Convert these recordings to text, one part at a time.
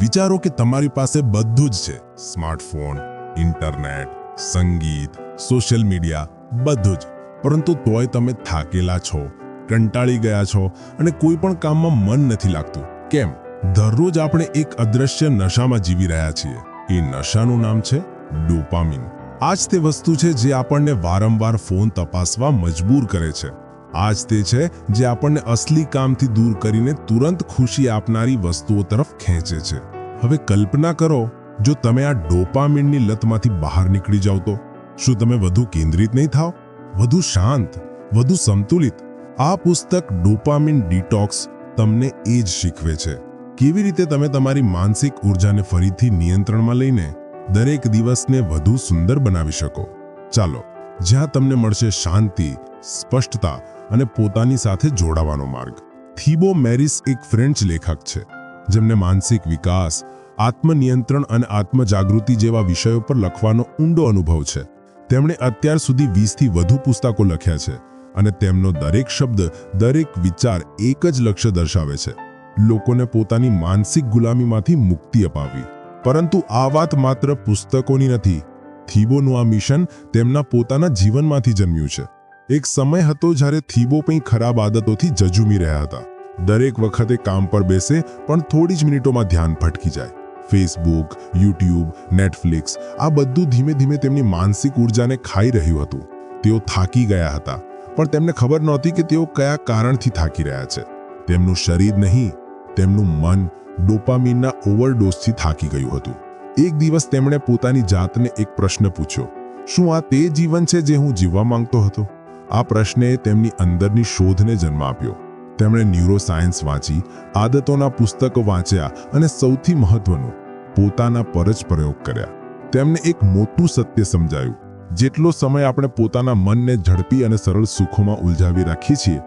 વિચારો કે તમારી પાસે બધું જ છે. સ્માર્ટફોન, ઇન્ટરનેટ, સંગીત, સોશિયલ મીડિયા, બધું જ. પરંતુ તોય તમે થાકેલા છો, કંટાળી ગયા છો અને કોઈ પણ કામમાં મન નથી લાગતું. કેમ? દરરોજ આપણે એક અદ્રશ્ય નશામાં જીવી રહ્યા છીએ. એ નશાનું નામ છે ડોપામિન. આ જ તે વસ્તુ છે જે આપણને વારંવાર ફોન તપાસવા મજબૂર કરે છે. આ જ તે છે જે આપણને અસલી કામથી દૂર કરીને તુરંત ખુશી આપનારી વસ્તુઓ તરફ ખેંચે છે. હવે કલ્પના કરો, જો તમે આ ડોપામિનની લતમાંથી બહાર નીકળી જાઓ તો, શું તમે વધુ કેન્દ્રિત નહીં થાવ વધુ શાંત, વધુ સંતુલિત? આ પુસ્તક ડોપામિન ડિટોક્સ તમને એ જ શીખવે છે. કેવી રીતે તમે તમારી માનસિક ઉર્જાને ફરીથી નિયંત્રણમાં લઈને દરેક દિવસને વધુ સુંદર બનાવી શકો? ચાલો, જ્યાં તમને મળશે શાંતિ, સ્પષ્ટતા અને પોતાની સાથે જોડાવાનો માર્ગ. થીબો મેરિસ એક ફ્રેન્ચ લેખક છે, જેમને માનસિક વિકાસ, આત્મનિયંત્રણ અને આત્મજાગૃતિ જેવા વિષયો પર લખવાનો ઊંડો અનુભવ છે. તેમણે અત્યાર સુધી વીસથી વધુ પુસ્તકો લખ્યા છે અને તેમનો દરેક શબ્દ, દરેક વિચાર એક જ લક્ષ્ય દર્શાવે છે. લોકોને પોતાની માનસિક ગુલામીમાંથી મુક્તિ અપાવી પરંતુ આ વાત માત્ર પુસ્તકોની નથી. થીબોનું આ મિશન તેમના પોતાના જીવનમાંથી જન્મ્યું છે. એક સમય હતો જ્યારે થીબો કંઈ ખરાબ આદતોથી જજુમી રહ્યા હતા. દરેક વખતે કામ પર બેસે, પણ થોડી જ મિનિટોમાં ધ્યાન ભટકી જાય. ફેસબુક યુટ્યુબ નેટફ્લિક્સ આ બધું ધીમે ધીમે તેમની માનસિક ઉર્જાને ખાઈ રહ્યું હતું. તેઓ થાકી ગયા હતા, પણ તેમને ખબર નહોતી કે તેઓ કયા કારણથી થાકી રહ્યા છે. તેમનું શરીર નહીં, તેમનું મન ડોપામીનના ઓવરડોઝથી થાકી ગયું હતું. એક દિવસ તેમણે પોતાની જાતને એક પ્રશ્ન પૂછ્યો. શું આ તે જીવન છે જે હું જીવવા માંગતો હતો? આ પ્રશ્ને તેમની અંદરની શોધને જન્મ આપ્યો. તેમણે ન્યુરોસાયન્સ વાંચી, આદતોના પુસ્તકો વાંચ્યા અને સૌથી મહત્વનું, પોતાના પર જ પ્રયોગ કર્યા. તેમને એક મોટું સત્ય સમજાયું. જેટલો સમય આપણે પોતાના મનને ઝડપી અને સરળ સુખોમાં ઉલઝાવી રાખીએ છીએ,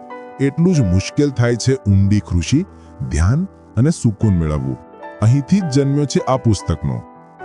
એટલું જ મુશ્કેલ થાય છે ઊંડી કૃષિ ધ્યાન અને સુકૂન મેળવવું. અહીંથી જ જન્મ્યો છે આ પુસ્તકનો.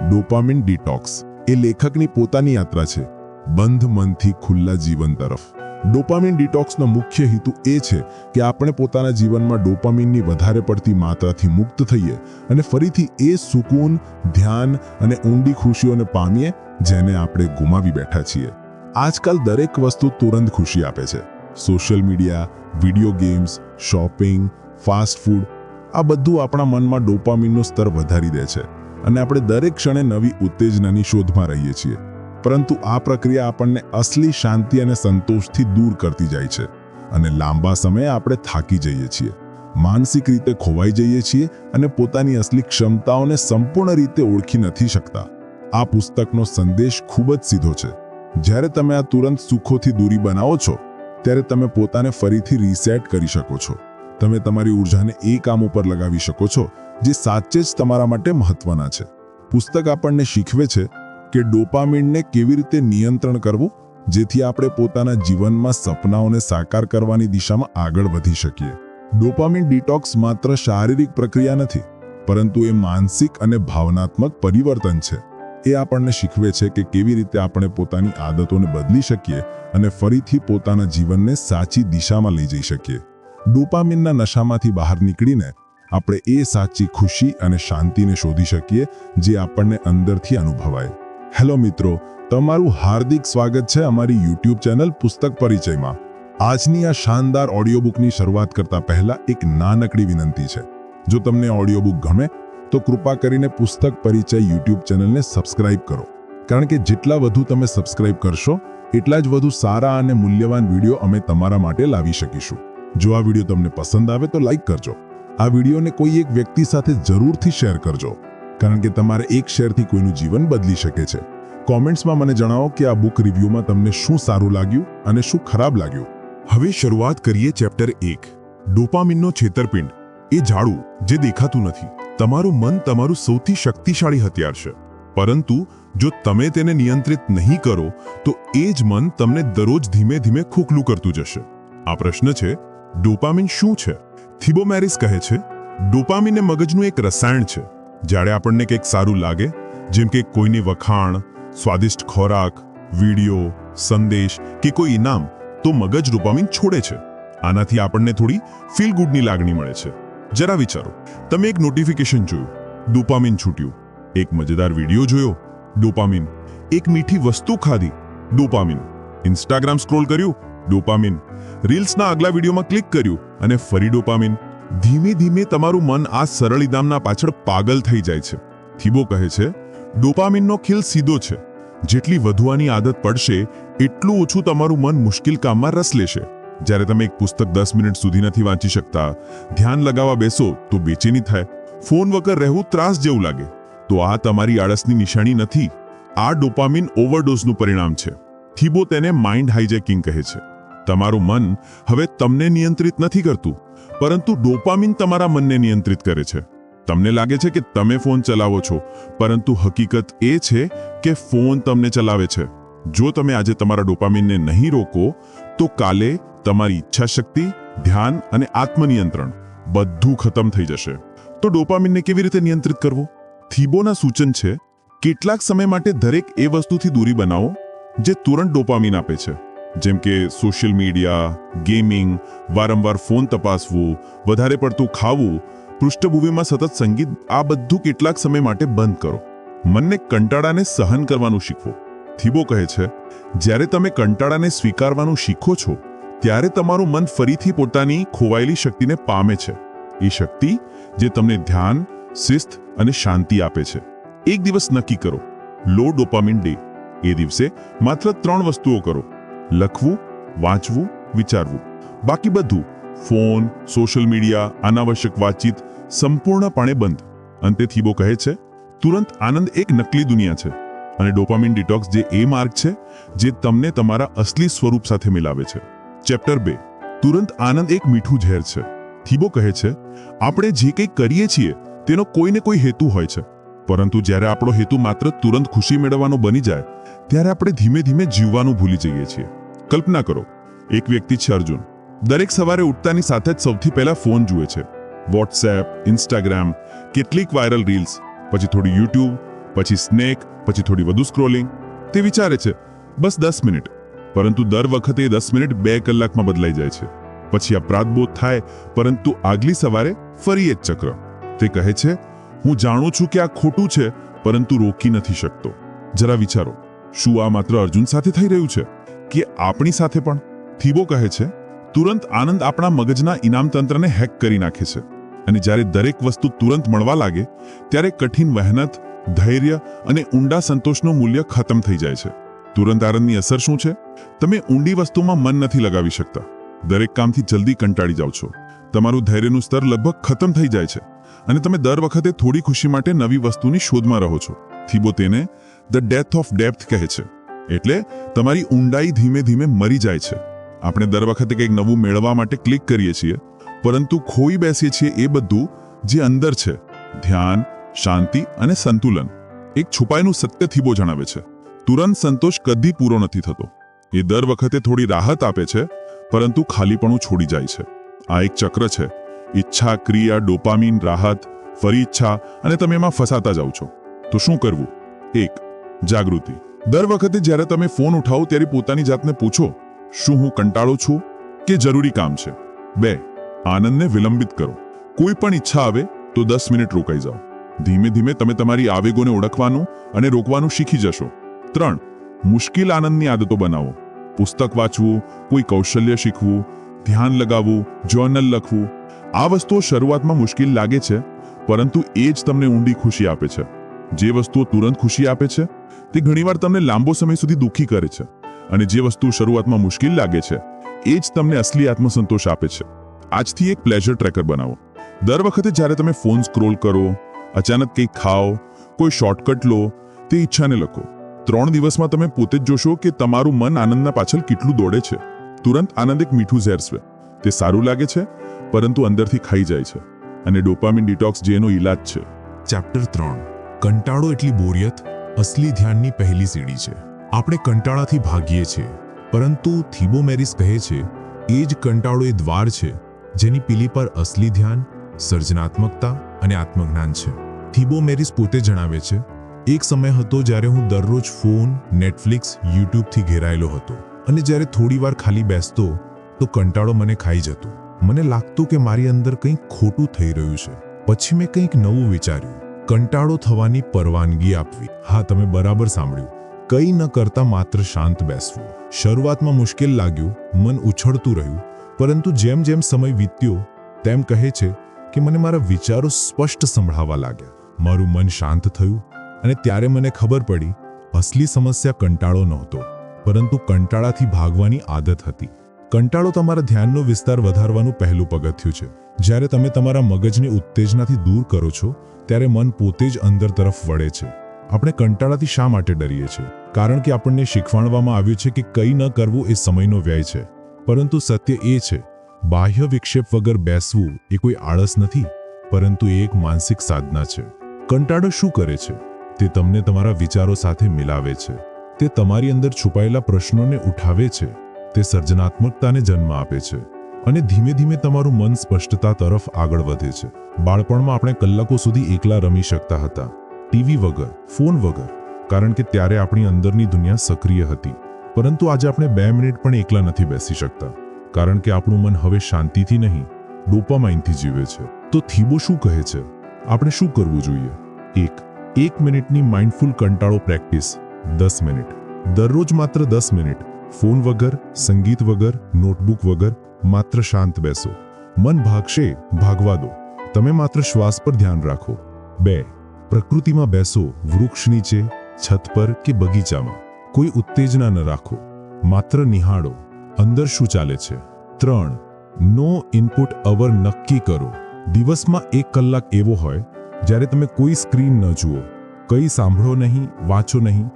Dopamine detox. એ લેખકની પોતાની યાત્રા છે. બંધ મનથી ખુલ્લા જીવન તરફ. ડોપામિન ડિટોક્સનો મુખ્ય હેતુ એ છે કે આપણે પોતાના જીવનમાં ડોપામિનની વધારે પડતી માત્રાથી મુક્ત થઈએ અને ફરીથી એ સુકૂન, ધ્યાન અને ઊંડી ખુશીઓને પામીએ જેને આપણે ગુમાવી બેઠા છીએ. આજકાલ દરેક વસ્તુ તુરંત ખુશી આપે છે. Social media, video games, shopping, fast food, આ બધું આપણા મનમાં ડોપામિનનું સ્તર વધારી દે છે અને આપણે દરેક ક્ષણે નવી ઉત્તેજનાની શોધમાં રહીએ છીએ. પરંતુ આ પ્રક્રિયા આપણને અસલી શાંતિ અને સંતોષથી દૂર કરતી જાય છે અને લાંબા સમયે આપણે થાકી જઈએ છીએ, માનસિક રીતે ખોવાઈ જઈએ છીએ અને પોતાની અસલી ક્ષમતાઓને સંપૂર્ણ રીતે ઓળખી નથી શકતા. આ પુસ્તકનો સંદેશ ખૂબ જ સીધો છે. જ્યારે તમે આ તુરંત સુખોથી દૂરી બનાવો છો, ત્યારે તમે પોતાને ફરીથી રીસેટ કરી શકો છો. તમે તમારી ઉર્જાને એ કામ ઉપર લગાવી શકો છો, જે સાચે જ તમારા માટે મહત્વના છે. પુસ્તક આપણને શીખવે છે કે ડોપામિનને કેવી રીતે નિયંત્રણ કરવું, જેથી આપણે પોતાના જીવનમાં સપનાઓને સાકાર કરવાની દિશામાં આગળ વધી શકીએ. ડોપામિન ડિટોક્સ માત્ર શારીરિક પ્રક્રિયા નથી, પરંતુ એ માનસિક અને ભાવનાત્મક પરિવર્તન છે. એ આપણને શીખવે છે કે કેવી રીતે આપણે પોતાની આદતોને બદલી શકીએ અને ફરીથી પોતાના જીવનને સાચી દિશામાં લઈ જઈ શકીએ. ડોપામિનના નશામાંથી બહાર નીકળીને આપણે એ સાચી ખુશી અને શાંતિને શોધી શકીએ, જે આપણને અંદરથી અનુભવાય. હેલો મિત્રો, તમારું હાર્દિક સ્વાગત છે અમારી યુટ્યુબ ચેનલ પુસ્તક પરિચયમાં. આજની આ શાનદાર ઓડિયો બુકની શરૂઆત કરતા પહેલા એક નાનકડી વિનંતી છે. જો તમને ઓડિયો બુક ગમે, તો કૃપા કરીને પુસ્તક પરિચય યુટ્યુબ ચેનલને સબસ્ક્રાઇબ કરો. કારણ કે જેટલા વધુ તમે સબસ્ક્રાઇબ કરશો, એટલા જ વધુ સારા અને મૂલ્યવાન વીડિયો અમે તમારા માટે લાવી શકીશું. જો આ વીડિયો તમને પસંદ આવે તો લાઇક કરજો. આ વિડીયોને કોઈ એક વ્યક્તિ સાથે જરૂરથી શેર કરજો. કારણ કે તમારે એક શેરથી કોઈનું જીવન બદલી શકે છે. કોમેન્ટ્સમાં મને જણાવો કે આ બુક રિવ્યૂમાં તમને શું સારું લાગ્યું અને શું ખરાબ લાગ્યું. હવે શરૂઆત કરીએ ચેપ્ટર એક. ડોપામિનનો છેતરપિંડ. એ ઝાડુ જે દેખાતું નથી. તમારું મન તમારું સૌથી શક્તિશાળી હથિયાર છે. પરંતુ, જો તમે તેને નિયંત્રિત નહીં કરો, તો એ જ મન તમને દરરોજ ધીમે ધીમે ખોખલું કરતું જશે. આ પ્રશ્ન છે, ડોપામિન શું છે? થિબોમેરિસ કહે છે ડોપામિન એ મગજનું એક રસાયણ છે. જ્યારે આપણને કંઈક સારું લાગે, જેમ કે કોઈની વખાણ, સ્વાદિષ્ટ ખોરાક, વીડિયો, સંદેશ કે કોઈ ઇનામ, તો મગજ ડોપામિન છોડે છે. આનાથી આપણને થોડી ફીલ ગુડની લાગણી મળે છે. જરા વિચારો. તમે એક નોટિફિકેશન જોયું, ડોપામિન છૂટ્યું. એક મજેદાર વીડિયો જોયો, ડોપામિન. એક મીઠી વસ્તુ ખાધી, ડોપામિન. ઇન્સ્ટાગ્રામ સ્ક્રોલ કર્યું, ડોપામિન. રીલ્સના આગલા વિડીયોમાં ક્લિક કર્યું અને ફરી ડોપામિન. ધીમે ધીમે તમારું મન આ સરળ ઇનામના પાછળ પાગલ થઈ જાય છે. થીબો કહે છે, ડોપામિનનો ખીલ સીધો છે. જેટલી વધવાની આદત પડશે, એટલું ઓછું તમારું મન મુશ્કેલ કામમાં રસ લેશે. જ્યારે તમે એક પુસ્તક દસ મિનિટ સુધી નથી વાંચી શકતા, ધ્યાન લગાવવા બેસો તો બેચેની થાય. ફોન વગર રહેવું ત્રાસ જેવું લાગે. તો આ તમારી આળસની નિશાની નથી. આ ડોપામિન ઓવરડોઝનું પરિણામ છે. થીબો તેને માઇન્ડ હાઇજેકિંગ કહે છે. તમારું મન હવે તમને નિયંત્રિત નથી કરતું. પરંતુ ડોપામિન તમારા મનને નિયંત્રિત કરે છે. તમને લાગે છે કે તમે ફોન ચલાવો છો, પરંતુ હકીકત એ છે કે ફોન તમને ચલાવે છે. જો તમે આજે તમારા ડોપામિનને નહીં રોકો, તો કાલે તમારી ઈચ્છાશક્તિ, ધ્યાન અને આત્મનિયંત્રણ બધું ખતમ થઈ જશે. તો ડોપામિનને કેવી રીતે નિયંત્રિત કરવો? થીબોના સૂચન છે, કેટલાક સમય માટે દરેક એ વસ્તુથી દૂરી બનાવો, જે તુરંત ડોપામિન આપે છે. જેમ કે સોશિયલ મીડિયા, ગેમિંગ, વારંવાર ફોન તપાસવું, વધારે પડતું ખાવું, પૃષ્ઠભૂમિમાં સતત સંગીત, આ બધું કેટલાક સમય માટે બંધ કરો. મનને કંટાળાને સહન કરવાનું શીખવો. થીબો કહે છે, જ્યારે તમે કંટાળાને સ્વીકારવાનું શીખો છો, ત્યારે તમારું મન ફરીથી પોતાની ખોવાયેલી શક્તિને પામે છે. એ શક્તિ જે તમને ધ્યાન, શિસ્ત અને શાંતિ આપે છે. એક દિવસ નક્કી કરો. લો ડોપામિન ડે. એ દિવસે માત્ર ત્રણ વસ્તુઓ કરો. લખવું, વાંચવું, વિચારવું. બાકી બધું ફોન, સોશિયલ મીડિયા, અનાવશ્યક વાતચીત સંપૂર્ણપણે બંધ. અંતે થીબો કહે છે, તુરંત આનંદ એક નકલી દુનિયા છે. અને ડોપામિન ડિટોક્સ જે એ માર્ગ છે, જે તમને તમારા અસલી સ્વરૂપ સાથે મિલાવે છે. ચેપ્ટર બે, તુરંત આનંદ એક મીઠું ઝેર છે. થીબો કહે છે, આપણે જે કંઈ કરીએ છીએ, તેનો કોઈને કોઈ હેતુ હોય છે. પરંતુ જ્યારે આપણો હેતુ માત્ર તુરંત ખુશી મેળવવાનો બની જાય, ત્યારે આપણે ધીમે ધીમે જીવવાનું ભૂલી જઈએ છીએ. કલ્પના કરો, એક વ્યક્તિ છે અર્જુન. દરેક સવારે ઉઠતાની સાથે જ સૌથી પહેલા ફોન જુએ છે. વોટ્સએપ, ઇન્સ્ટાગ્રામ, કેટલીક વાયરલ રીલ્સ, પછી થોડી યુટ્યુબ, પછી સ્નેક, પછી થોડી વધુ સ્ક્રોલિંગ. તે વિચારે છે, બસ દસ મિનિટ. પરંતુ દર વખતે દસ મિનિટ બે કલાકમાં બદલાઈ જાય છે. પછી અપરાધબોધ થાય, પરંતુ આગલી સવારે ફરી એક ચક્ર. તે કહે છે, હું જાણું છું કે આ ખોટું છે, પરંતુ રોકી નથી શકતો. જરા વિચારો, શું આ માત્ર અર્જુન સાથે થઈ રહ્યું છે? કે આપણી સાથે પણ? થીબો કહે છે, તુરંત આનંદ આપણા મગજના ઇનામ તંત્રને હેક કરી નાખે છે. અને જ્યારે દરેક વસ્તુ તુરંત મળવા લાગે, ત્યારે કઠિન મહેનત, ધૈર્ય અને ઊંડા સંતોષનું મૂલ્ય ખતમ થઈ જાય છે. તુરંત આનંદની અસર શું છે? તમે ઊંડી વસ્તુમાં મન નથી લગાવી શકતા. દરેક કામથી જલ્દી કંટાળી જાઓ છો. તમારું ધૈર્યનું સ્તર લગભગ ખતમ થઈ જાય છે. અને તમે દર વખતે થોડી ખુશી માટે નવી વસ્તુની શોધમાં રહો છો. થીબો તેને ધ ડેથ ઓફ ડેપ્થ કહે છે. એટલે તમારી ઊંડાઈ ધીમે ધીમે મરી જાય છે. આપણે દર વખતે કંઈક નવું મેળવવા માટે ક્લિક કરીએ છીએ, પરંતુ ખોઈ બેસીએ છીએ એ બધું જે અંદર છે. ધ્યાન, શાંતિ અને સંતુલન. એક છુપાયેલું સત્ય થીબો જણાવે છે. તુરંત સંતોષ કદી પૂરો નથી થતો. એ દર વખતે થોડી રાહત આપે છે, પરંતુ ખાલીપણું છોડી જાય છે. આ એક ચક્ર છે. ઈચ્છા, ક્રિયા, ડોપામીન, રાહત, ફરી ઈચ્છા અને તમે એમાં ફસાતા જાઓ છો. તો શું કરવું? એક, જાગૃતિ. દર વખતે જ્યારે તમે ફોન ઉઠાવો ત્યારે પોતાની જાતને પૂછો, શું હું કંટાળો છું? કે જરૂરી કામ છે? બે, આનંદને વિલંબિત કરો. કોઈ પણ ઈચ્છા આવે તો દસ મિનિટ રોકાઈ જાઓ. ધીમે ધીમે તમે તમારી આવેગોને ઓળખવાનું અને રોકવાનું શીખી જશો. ત્રણ, મુશ્કેલ આનંદની આદતો બનાવો. પુસ્તક વાંચવું, કોઈ કૌશલ્ય શીખવું, ધ્યાન લગાવવું જર્નલ લખવું, આ વસ્તુઓ શરૂઆતમાં મુશ્કેલ લાગે છે, પરંતુ એ જ તમને ઊંડી ખુશી આપે છે. જે વસ્તુઓ તુરંત ખુશી આપે છે તે ઘણીવાર તમને લાંબો સમય સુધી દુઃખી કરે છે અને જે વસ્તુ શરૂઆતમાં મુશ્કેલ લાગે છે, એ જ તમને અસલી આત્મસંતોષ આપે છે. આજથી એક પ્લેઝર ટ્રેકર બનાવો. દર વખતે જ્યારે તમે ફોન સ્ક્રોલ કરો, અચાનક કંઈક ખાઓ, કોઈ શોર્ટકટ લો, તે ઈચ્છાને લખો. ત્રણ દિવસમાં તમે પોતે જ જોશો કે તમારું મન આનંદના પાછળ કેટલું દોડે છે. તુરંત આનંદ એક મીઠું ઝેર છે તે સારું લાગે છે, પરંતુ અંદરથી ખાઈ જાય છે અને ડોપામિન ડિટોક્સ જેનો ઈલાજ છે. ચેપ્ટર ત્રણ. કંટાળો એટલી બોરિયત? અસલી ધ્યાનની પહેલી સીડી છે. આપણે કંટાળાથી ભાગીએ છીએ. પરંતુ થીબોમેરિસ કહે છે, એ જ કંટાળો એ દ્વાર છે, જેની પીલી પર અસલી ધ્યાન, સર્જનાત્મકતા અને આત્મજ્ઞાન છે. થીબોમેરિસ પોતે જણાવે છે, એક સમય હતો જ્યારે હું દરરોજ ફોન, નેટફ્લિક્સ, યુટ્યુબથી ઘેરાયેલો હતો અને જ્યારે થોડીવાર ખાલી બેસતો, તો કંટાળો મને ખાઈ જતો. મને લાગતું કે મારી અંદર કંઈક ખોટું થઈ રહ્યું છે. પછી મેં કંઈક નવું વિચાર્યું. કંટાળો થવાની પરવાનગી આપવી. હા, તમે બરાબર સાંભળ્યું. કંઈ ન કરતા માત્ર શાંત બેસવું. શરૂઆતમાં મુશ્કેલ લાગ્યું, મન ઉછળતું રહ્યું, પરંતુ જેમ જેમ સમય વીત્યો, તેમ કહે છે કે મને મારા વિચારો સ્પષ્ટ સંભળાવા લાગ્યા. મારું મન શાંત થયું અને ત્યારે મને ખબર પડી, અસલી સમસ્યા કંટાળો નહોતો, પરંતુ કંટાળાથી ભાગવાની આદત હતી. કંટાળો તમારા ધ્યાનનો વિસ્તાર વધારવાનું પહેલું પગથિયું છે. જ્યારે તમે તમારા મગજને ઉત્તેજનાથી દૂર કરો છો, ત્યારે મન પોતે જ અંદર તરફ વળે છે. આપણે કંટાળાથી શા માટે ડરીએ છીએ? કારણ કે આપણને શીખવાડવામાં આવ્યું છે કે કંઈ ન કરવું એ સમયનો વ્યય છે. પરંતુ સત્ય એ છે, બાહ્ય વિક્ષેપ વગર બેસવું એ કોઈ આળસ નથી, પરંતુ એ એક માનસિક સાધના છે. કંટાળો શું કરે છે? તે તમને તમારા વિચારો સાથે મિલાવે છે. તે તમારી અંદર છુપાયેલા પ્રશ્નોને ઉઠાવે છે. તે સર્જનાત્મકતાને જન્મ આપે છે. અને ધીમે ધીમે તમારું મન સ્પષ્ટતા તરફ આગળ વધે છે. બાળપણમાં આપણે કલાકો સુધી એકલા રમી શકતા હતા. ટીવી વગર, ફોન વગર, કારણ કે ત્યારે આપણી અંદરની દુનિયા સક્રિય હતી. પરંતુ આજે આપણે બે મિનિટ પણ એકલા નથી બેસી શકતા. કારણ કે આપણું મન હવે શાંતિથી નહીં, ડોપામાઇનથી જીવે છે. તો થીબો શું કહે છે? આપણે શું કરવું જોઈએ? એક એક મિનિટની માઇન્ડફુલ કંટાળો પ્રેક્ટિસ દસ મિનિટ. દરરોજ માત્ર દસ મિનિટ. ફોન વગર, સંગીત વગર, નોટબુક વગર માત્ર શાંત બેસો. મન ભાગશે, ભાગવા દો. તમે માત્ર શ્વાસ પર ધ્યાન રાખો. બે, પ્રકૃતિમાં બેસો, વૃક્ષ નીચે, છત પર કે બગીચામાં. કોઈ ઉત્તેજના ન રાખો. માત્ર નિહાળો. અંદર શું ચાલે છે? ત્રણ, નો ઇનપુટ અવર નક્કી કરો. દિવસમાં એક કલાક એવો હોય, જ્યારે તમે કોઈ સ્ક્રીન ન જુઓ. કંઈ સાંભળો નહીં, વાંચો નહીં.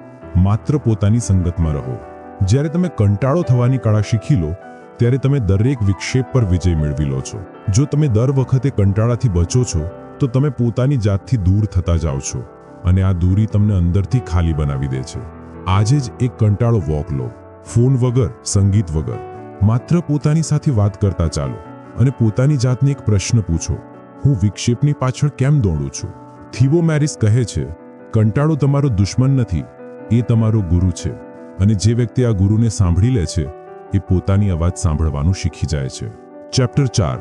માત્ર પોતાની સંગતમાં રહો. જ્યારે તમે કંટાળો થવાની કળા શીખી લો, ત્યારે તમે દરેક વિક્ષેપ પર વિજય મેળવી લો છો. જો તમે દર વખતે કંટાળાથી બચો છો, તો તમે પોતાની જાતથી દૂર થતા જાઓ છો અને આ દૂરી તમને અંદરથી ખાલી બનાવી દે છે. આજે જ એક કંટાળો વોક લો. ફોન વગર, સંગીત વગર. માત્ર પોતાની સાથે વાત કરતા ચાલો અને પોતાની જાતને એક પ્રશ્ન પૂછો. હું વિક્ષેપની પાછળ કેમ દોડું છું? થીબો મેરિસ કહે છે, કંટાળો તમારો દુશ્મન નથી, એ તમારો ગુરુ છે. અને જે વ્યક્તિ આ ગુરુને સાંભળી લે છે, એ પોતાની અવાજ સાંભળવાનું શીખી જાય છે. ચેપ્ટર ચાર.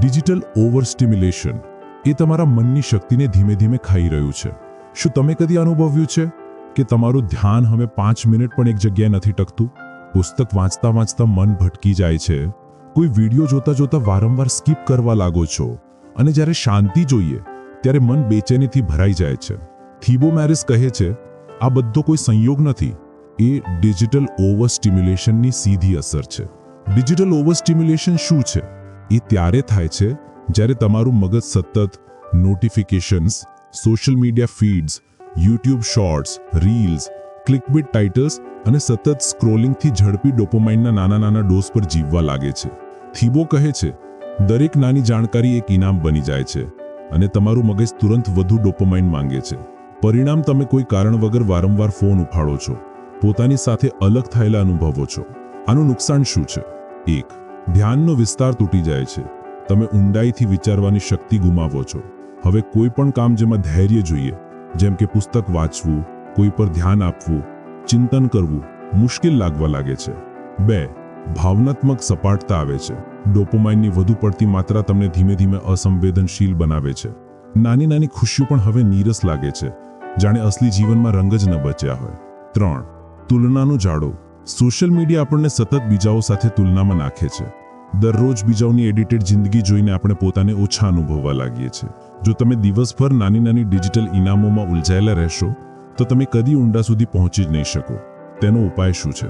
ડિજિટલ ઓવર સ્ટિમ્યુલેશન એ તમારા મનની શક્તિને ધીમે ધીમે ખાઈ રહ્યું છે. શું તમે કદી અનુભવ્યું છે કે તમારું ધ્યાન હવે પાંચ મિનિટ પણ એક જગ્યાએ નથી ટકતું? પુસ્તક વાંચતા વાંચતા મન ભટકી જાય છે. કોઈ વીડિયો જોતા જોતા વારંવાર સ્કીપ કરવા લાગો છો. અને જ્યારે શાંતિ જોઈએ, ત્યારે મન બેચેનીથી ભરાઈ જાય છે. થીબો મેરિસ કહે છે, આ બધો કોઈ સંયોગ નથી. એ ડિજિટલ ઓવર સ્ટિમ્યુલેશનની સીધી અસર છે. ડિજિટલ ઓવર સ્ટિમ્યુલેશન શું છે? એ ત્યારે થાય છે જ્યારે તમારું મગજ સતત notifications, social media feeds, YouTube shorts, reels, clickbait titles અને સતત સ્ક્રોલિંગથી ઝડપી ડોપોમાઇનના નાના નાના ડોઝ પર જીવવા લાગે છે. થીબો કહે છે, દરેક નાની જાણકારી એક ઇનામ બની જાય છે અને તમારું મગજ તુરંત વધુ ડોપોમાઇન માંગે છે. પરિણામ તમે કોઈ કારણ વગર વારંવાર ફોન ઉફાળો છો. પોતાની સાથે અલગ થયેલા અનુભવો છો. આનું નુકસાન શું છે? એક, ધ્યાનનો વિસ્તાર તૂટી જાય છે. તમે ઊંડાઈથી વિચારવાની શક્તિ ગુમાવો છો. હવે કોઈ પણ કામ જેમાં ધૈર્ય જોઈએ, જેમ કે પુસ્તક વાંચવું, કોઈ પર ધ્યાન આપવું, ચિંતન કરવું, મુશ્કેલ લાગવા લાગે છે. બે, ભાવનાત્મક સપાટતા આવે છે. ડોપોમાઇનની વધુ પડતી માત્રા તમને ધીમે ધીમે અસંવેદનશીલ બનાવે છે. નાની નાની ખુશીઓ પણ હવે નીરસ લાગે છે, જાણે અસલી જીવનમાં રંગ જ ન બચ્યા હોય. ત્રણ તુલનાનું જાડો. સોશિયલ મીડિયા આપણને સતત બીજાઓ સાથે તુલનામાં નાખે છે. દરરોજ બીજાઓની એડિટેડ જિંદગી જોઈને આપણે પોતાને ઓછા અનુભવવા લાગીએ છીએ. જો તમે દિવસભર નાની નાની ડિજિટલ ઇનામોમાં ઉલઝાયેલા રહેશો, તો તમે કદી ઊંડા સુધી પહોંચી જ નહીં શકો. તેનો ઉપાય શું છે?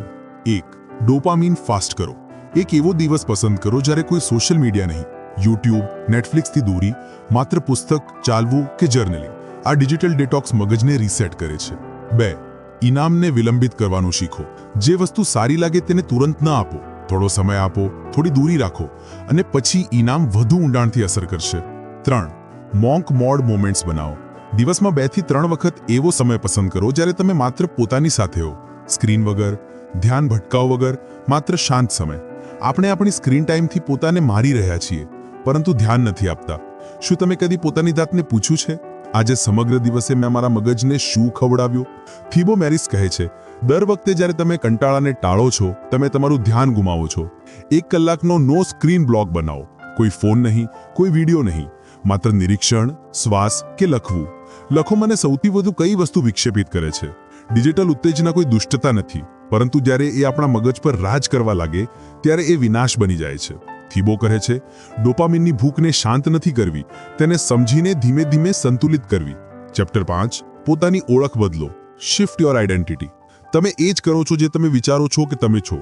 એક, ડોપામીન ફાસ્ટ કરો. એક એવો દિવસ પસંદ કરો જ્યારે કોઈ સોશિયલ મીડિયા નહીં. યુટ્યુબ, નેટફ્લિક્સથી દૂરી, માત્ર પુસ્તક, ચાલવું કે જર્નલિંગ આ ડિજિટલ ડેટોક્સ મગજને રીસેટ કરે છે. બે ઇનામને વિલંબિત કરવાનું શીખો. જે વસ્તુ સારી લાગે તેને તુરંત ન આપો. થોડો સમય આપો, થોડી દૂરી રાખો અને પછી ઇનામ વધુ ઊંડાણથી અસર કરશે. ત્રણ, મોંક મોડ મોમેન્ટ્સ બનાવો. દિવસમાં બેથી ત્રણ વખત એવો સમય પસંદ કરો જ્યારે તમે માત્ર પોતાની સાથે હો. સ્ક્રીન વગર, ધ્યાન ભટકાવ વગર, માત્ર શાંત સમય. આપણે આપણી સ્ક્રીન ટાઈમથી પોતાને મારી રહ્યા છીએ, પરંતુ ધ્યાન નથી આપતા. શું તમે કદી પોતાની જાતને પૂછ્યું છે? આજે સમગ્ર દિવસે મેં મારા મગજને શું ખવડાવ્યું? થીબો મેરિસ કહે છે, દર વખતે જ્યારે તમે કંટાળાને ટાળો છો, તમે તમારું ધ્યાન ગુમાવો છો. એક કલાકનો નો સ્ક્રીન બ્લોક બનાવો. કોઈ ફોન નહીં, કોઈ વીડિયો નહીં. માત્ર નિરીક્ષણ, શ્વાસ કે લખવું. લખો મને સૌથી વધુ કઈ વસ્તુ વિક્ષેપિત કરે છે. ડિજિટલ ઉત્તેજના કોઈ દુષ્ટતા નથી. પરંતુ જ્યારે એ આપણા મગજ પર રાજ કરવા લાગે, ત્યારે એ વિનાશ બની જાય છે. થીબો કહે છે, ડોપામિનની ભૂખને શાંત નથી કરવી. તેને સમજીને ધીમે ધીમે સંતુલિત કરવી. ચેપ્ટર પાંચ, પોતાની ઓળખ બદલો. શિફ્ટ યોર આઈડેન્ટિટી તમે એ જ કરો છો જે તમે વિચારો છો કે તમે છો.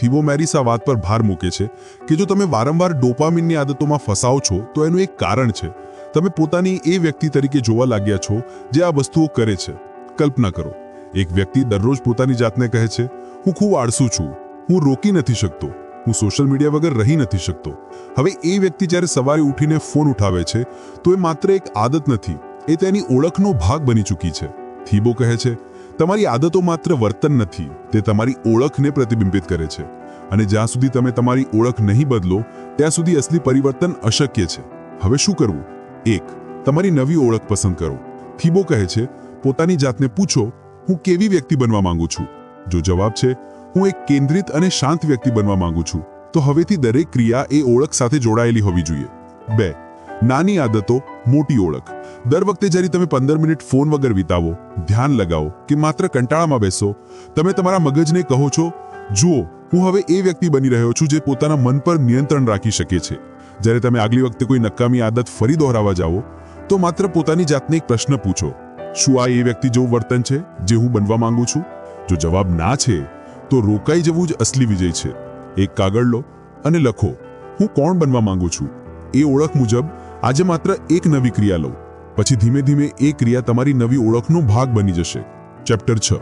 થીબો મેરિસ આ વાત પર ભાર મૂકે છે કે જો તમે વારંવાર ડોપામિનની આદતોમાં ફસાઓ છો, તો એનું એક કારણ છે. તમે પોતાની એ વ્યક્તિ તરીકે જોવા લાગ્યા છો જે આ વસ્તુઓ કરે છે. કલ્પના કરો. એક વ્યક્તિ દરરોજ પોતાની જાતને કહે છે, હું ખૂબ આળસુ છું. હું રોકી નથી શકતો. હું સોશિયલ મીડિયા વગર રહી નથી શકતો. હવે એ વ્યક્તિ જ્યારે સવારે ઉઠીને ફોન ઉઠાવે છે, તો એ માત્ર એક આદત નથી, એ તેની ઓળખનો ભાગ બની ચૂકી છે. થીબો કહે છે, તમારી આદતો માત્ર વર્તન નથી, તે તમારી ઓળખને પ્રતિબિંબિત કરે છે. અને જ્યાં સુધી તમે તમારી ઓળખ નહીં બદલો, ત્યાં સુધી અસલી પરિવર્તન અશક્ય છે. હવે શું કરવું? એક, તમારી નવી ઓળખ પસંદ કરો. થીબો કહે છે, પોતાની જાતને પૂછો, હું કેવી વ્યક્તિ બનવા માંગુ છું? જો જવાબ છે હું એક કેન્દ્રિત અને શાંત વ્યક્તિ બનવા માંગુ છું. તો હવેથી દરેક ક્રિયા એ ઓળખ સાથે જોડાયેલી હોવી જોઈએ. બે, નાની આદતો, મોટી ઓળખ. દર વખતે જ્યારે તમે પંદર મિનિટ ફોન વગર વિતાવો, ધ્યાન લગાવો કે માત્ર કંટાળામાં બેસો, તમે તમારા મગજને કહો છો, જુઓ, હું હવે એ વ્યક્તિ બની રહ્યો છું જે પોતાના મન પર નિયંત્રણ રાખી શકે છે. જ્યારે તમે આગલી વખતે કોઈ નકામી આદત ફરી દોહરાવા જાઓ, તો માત્ર પોતાની જાતને એક પ્રશ્ન પૂછો, શું આ એ વ્યક્તિ જેવું વર્તન છે, જે હું બનવા માંગુ છું? જો જવાબ ના છે તો રોકાઈ જવું જ અસલી વિજય છે. એક કાગળ લો અને લખો, હું કોણ બનવા માંગુ છું? એ ઓળખ મુજબ, આજે માત્ર એક નવી ક્રિયા લો પછી ધીમે ધીમે એ ક્રિયા તમારી નવી ઓળખનો ભાગ બની જશે. ચેપ્ટર છ.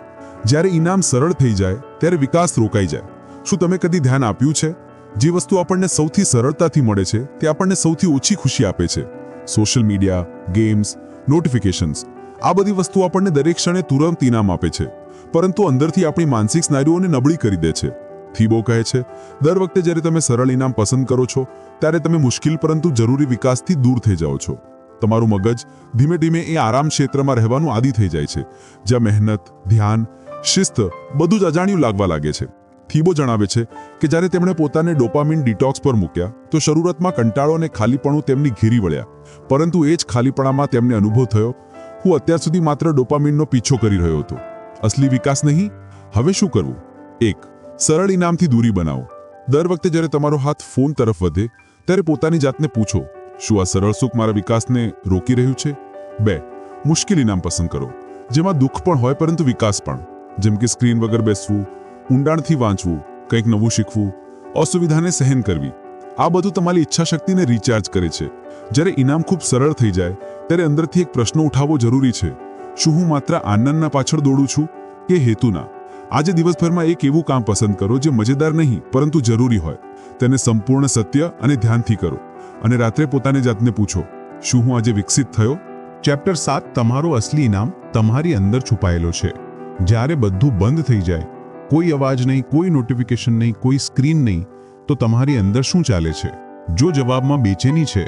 જ્યારે ઇનામ સરળ થઈ જાય, ત્યારે વિકાસ રોકાઈ જાય. શું તમે કદી ધ્યાન આપ્યું છે? જે વસ્તુ આપણને સૌથી સરળતાથી મળે છે, તે આપણને સૌથી ઓછી ખુશી આપે છે. Social media, games, notifications. આ બધી વસ્તુઓ આપણને દરેક ક્ષણે તુરંત ઇનામ આપે છે. પરંતુ અંદરથી આપણી માનસિક સ્નાયુઓને નબળી કરી દે છે. થીબો કહે છે, દર વખતે જ્યારે તમે સરળ ઇનામ પસંદ કરો છો, ત્યારે તમે મુશ્કેલ પરંતુ જરૂરી વિકાસથી દૂર થઈ જાઓ છો. તમારું મગજ ધીમે ધીમે એ આરામ ક્ષેત્રમાં રહેવાનું આદિ થઈ જાય છે, જ્યાં મહેનત, ધ્યાન, શિસ્ત બધું જ અજાણ્યું લાગવા લાગે છે. થીબો જણાવે છે કે જ્યારે તેમણે પોતાને ડોપામિન ડિટોક્સ પર મૂક્યા, તો શરૂઆતમાં કંટાળો અને ખાલીપણું તેમની ઘેરી વળ્યા. પરંતુ એ જ ખાલીપણામાં તેમને અનુભવ થયો, હું અત્યાર સુધી માત્ર ડોપામિનનો પીછો કરી રહ્યો હતો. અસલી વિકાસ નહીં? હવે શું કરવું? એક, સરળ ઇનામથી દૂરી બનાવો. દર વખતે જ્યારે તમારો હાથ ફોન તરફ વધે, ત્યારે પોતાની જાતને પૂછો, શું આ સરળ સુખ મારા વિકાસને રોકી રહ્યું છે? બે, મુશ્કેલ ઇનામ પસંદ કરો, જેમાં દુઃખ પણ હોય પરંતુ વિકાસ પણ. જેમ કે સ્ક્રીન વગર બેસવું, ઊંડાણથી વાંચવું, કંઈક નવું શીખવું, અસુવિધાને સહન કરવી. આ બધું તમારી ઈચ્છાશક્તિને રિચાર્જ કરે છે. જ્યારે ઇનામ ખૂબ સરળ થઈ જાય, ત્યારે અંદરથી એક પ્રશ્ન ઉઠાવવો જરૂરી છે. શું હું માત્ર આનંદના પાછળ દોડું છું કે હેતુના આજે દિવસભરમાં એક એવું કામ પસંદ કરો જે મજેદાર નહીં, પરંતુ જરૂરી હોય. તેને સંપૂર્ણ સત્ય અને ધ્યાનથી કરો. અને રાત્રે પોતાની જાતને પૂછો, શું હું આજે વિકસિત થયો? ચેપ્ટર સાત, તમારો અસલી ઇનામ તમારી અંદર છુપાયેલો છે. જ્યારે બધું બંધ થઈ જાય, કોઈ અવાજ નહીં, કોઈ નોટિફિકેશન નહીં, કોઈ સ્ક્રીન નહીં, તો તમારી અંદર શું ચાલે છે? જો જવાબમાં બેચેની છે,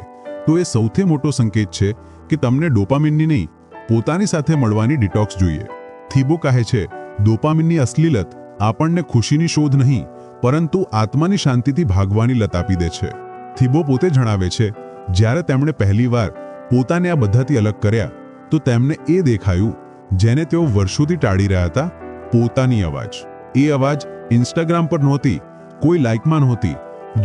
તો એ સૌથી મોટો સંકેત છે કે તમને ડોપામિનની નહીં પોતાની સાથે મળવાની ડિટોક્સ જોઈએ. થીબો કહે છે, ડોપામિનની અસલી લત આપણને ખુશીની શોધ નહીં, પરંતુ આત્માની શાંતિથી ભાગવાની લત આપી દે છે. થીબો પોતે જણાવે છે, જ્યારે તેમણે પહેલીવાર પોતાને આ બધાથી અલગ કર્યા, તો તેમને એ દેખાયું, જેને તેઓ વર્ષોથી ટાળી રહ્યા હતા, પોતાની અવાજ. એ અવાજ ઇન્સ્ટાગ્રામ પર નહોતી, કોઈ લાઇકમાં નહોતી,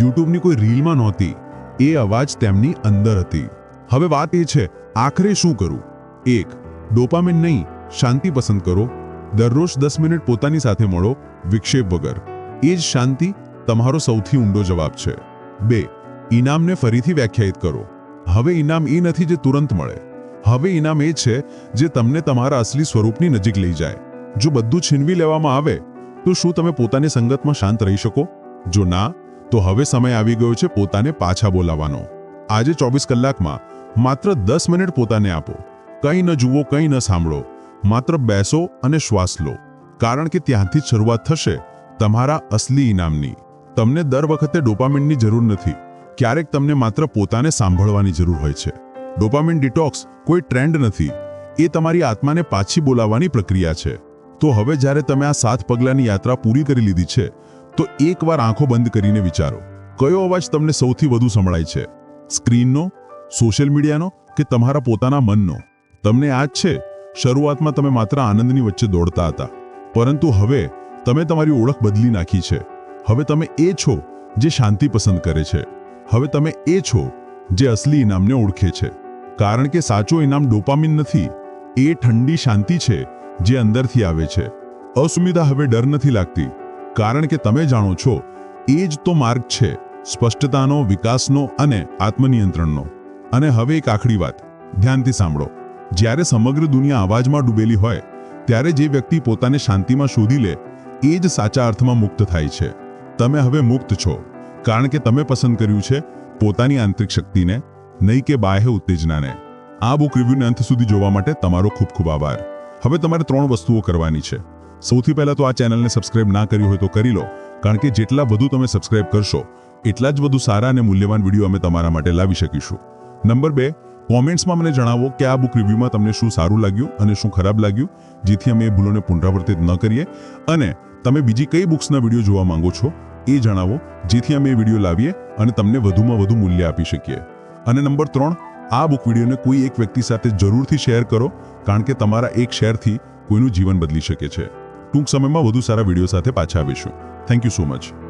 યુટ્યુબની કોઈ રીલમાં નહોતી. એ અવાજ તેમની અંદર હતી. હવે વાત એ છે, આખરે શું કરું? એક, ડોપામિન નહીં, શાંતિ પસંદ કરો. દરરોજ દસ મિનિટ પોતાની સાથે મળો, વિક્ષેપ વગર. એ જ શાંતિ તમારો સૌથી ઊંડો જવાબ છે. બે, ઇનામને ફરીથી વ્યાખ્યાયિત કરો. હવે ઇનામ એ નથી જે તુરંત મળે. હવે ઇનામ એ છે જે તમને તમારા અસલી સ્વરૂપની નજીક લઈ જાય. જો બધું છીનવી લેવામાં આવે, તો શું તમે પોતાની સંગતમાં શાંત રહી શકો? જો ના, તો હવે સમય આવી ગયો છે પોતાને પાછા બોલાવવાનો. આજે ચોવીસ કલાકમાં માત્ર દસ મિનિટ પોતાને આપો. કંઈ ન જુઓ, કંઈ ન સાંભળો. માત્ર બેસો અને શ્વાસ લો. કારણ કે ત્યાંથી જ શરૂઆત થશે તમારા અસલી ઇનામની. તમને દર વખતે ડોપામિનની જરૂર નથી. ક્યારેક તમને માત્ર પોતાને સાંભળવાની જરૂર હોય છે. ડોપામિન ડિટોક્સ કોઈ ટ્રેન્ડ નથી. એ તમારી આત્માને પાછી બોલાવવાની પ્રક્રિયા છે. તો હવે જ્યારે તમે આ સાત પગલાંની યાત્રા પૂરી કરી લીધી છે, તો એકવાર આંખો બંધ કરીને વિચારો. કયો અવાજ તમને સૌથી વધુ સંભળાય છે? સ્ક્રીનનો? સોશિયલ મીડિયાનો? કે તમારા પોતાના મનનો? તમને આ જ છે? શરૂઆતમાં તમે માત્ર આનંદની વચ્ચે દોડતા હતા. પરંતુ હવે તમે તમારી ઓળખ બદલી નાખી છે. હવે તમે એ છો જે શાંતિ પસંદ કરે છે. હવે તમે એ છો જે અસલી ઇનામને ઓળખે છે. કારણ કે સાચો ઇનામ ડોપામિન નથી, એ ઠંડી શાંતિ છે જે અંદરથી આવે છે. અસુવિધા હવે ડર નથી લાગતી. કારણ કે તમે જાણો છો, એ જ તો માર્ગ છે સ્પષ્ટતાનો, વિકાસનો અને આત્મનિયંત્રણનો. અને હવે એક આખરી વાત. ધ્યાનથી સાંભળો. જ્યારે સમગ્ર દુનિયા અવાજમાં ડૂબેલી હોય, ત્યારે જે વ્યક્તિ પોતાને શાંતિમાં શોધી લે, એ જ સાચા અર્થમાં મુક્ત થાય છે. તમે હવે મુક્ત છો, કારણ કે તમે પસંદ કર્યું છે પોતાની આંતરિક શક્તિને, નહીં કે બાહ્ય ઉત્તેજનાને. આ બુક રિવ્યુને અંત સુધી જોવા માટે તમારો ખૂબ ખૂબ આભાર. હવે તમારે ત્રણ વસ્તુઓ કરવાની છે. સૌથી પહેલાં તો આ ચેનલને સબસ્ક્રાઇબ ના કરી હોય તો કરી લો, કારણ કે જેટલા વધુ તમે સબસ્ક્રાઇબ કરશો, એટલા જ વધુ સારા અને મૂલ્યવાન વીડિયો અમે તમારા માટે લાવી શકીશું. નંબર બે કોમેન્ટ્સમાં મને જણાવો કે આ બુક રિવ્યુમાં તમને શું સારું લાગ્યું અને શું ખરાબ લાગ્યું, જેથી અમે એ ભૂલોને પુનરાવર્તિત ન કરીએ. અને તમે બીજી કઈ બુક્સના વીડિયો જોવા માંગો છો, એ જણાવો, જેથી અમે એ વીડિયો લાવીએ અને તમને વધુમાં વધુ મૂલ્ય આપી શકીએ. અને નંબર ત્રણ, આ બુક વિડીયોને કોઈ એક વ્યક્તિ સાથે જરૂરથી શેર કરો, કારણ કે તમારા એક શેરથી કોઈનું જીવન બદલી શકે છે. ટૂંક સમયમાં વધુ સારા વીડિયો સાથે પાછા આવીશું. Thank you so much